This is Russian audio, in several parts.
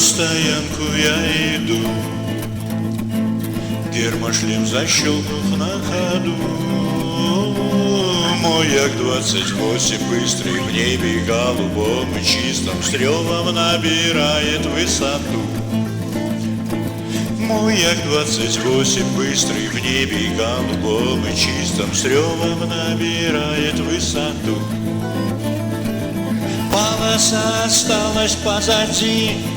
стоянку я иду. Гермошлем защелкнув на ходу. Мой Як-28 быстрый в небе голубом и чистом С ревом набирает высоту. Мой Як-28 быстрый в небе голубом и чистом С ревом набирает высоту. Полоса осталась позади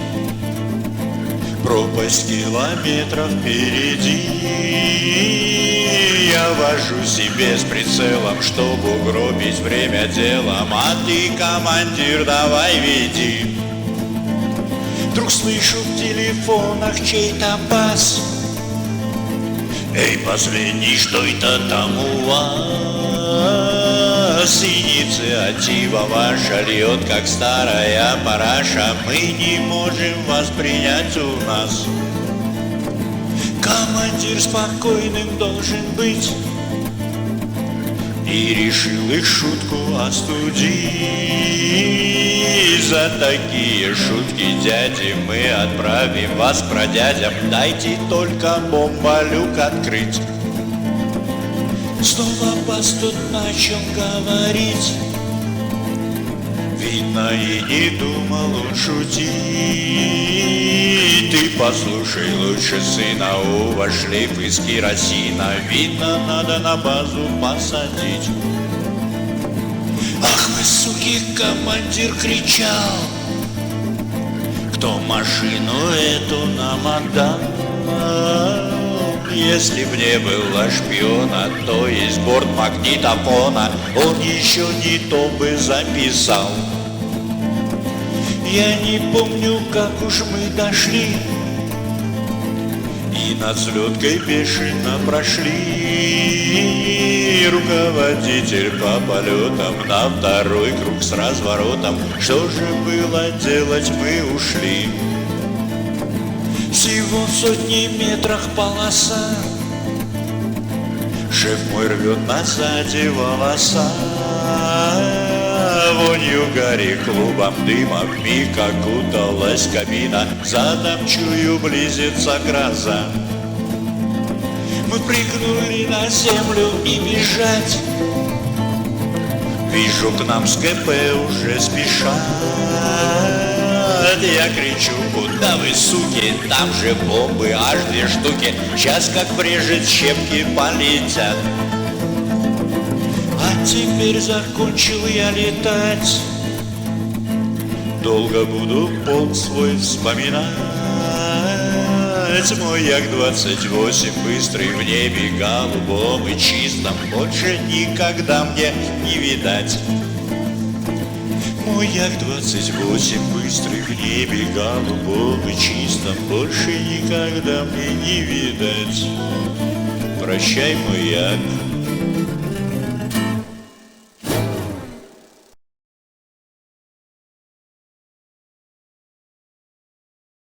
Пропасть километров впереди. Я вожу себе с прицелом, чтобы угробить время делом. А ты, командир, давай веди. Вдруг слышу в телефонах чей-то бас. Эй, последний, что это там у вас? Инициатива ваша льет, как старая параша. Мы не можем вас принять у нас. Командир спокойным должен быть. И решил их шутку остудить. За такие шутки, дяди, мы отправим вас к бродядям Дайте только бомболюк открыть Снова бас тут начал говорить. Видно и не думал он шутить. Ты послушай лучше, сына, у вас шлейф из керосина Видно, надо на базу посадить. Ах вы, суки, командир кричал. Кто машину эту нам отдал? Если б не было шпиона, то есть борт магнитофона Он еще не то бы записал. Я не помню, как уж мы дошли. И над взлеткой бешено прошли. Руководитель по полетам на второй круг с разворотом. Что же было делать, мы ушли всего в сотни метрах полоса. Шеф мой рвет на сзади волоса. Вонью гори клубом дыма Вмиг окуталась кабина. Задом чую близится гроза. Мы прыгнули на землю и бежать. Вижу, к нам с КП уже спешат я кричу, куда вы, суки, там же бомбы, аж две штуки. Сейчас как брежет, щепки полетят А теперь закончил я летать. Долго буду полк свой вспоминать. Мой Як-28 быстрый в небе голубом и чистом. Больше никогда мне не видать мой Як-28 быстрый в небе голубом и чистом Больше никогда мне не видать? Прощай, мой Як,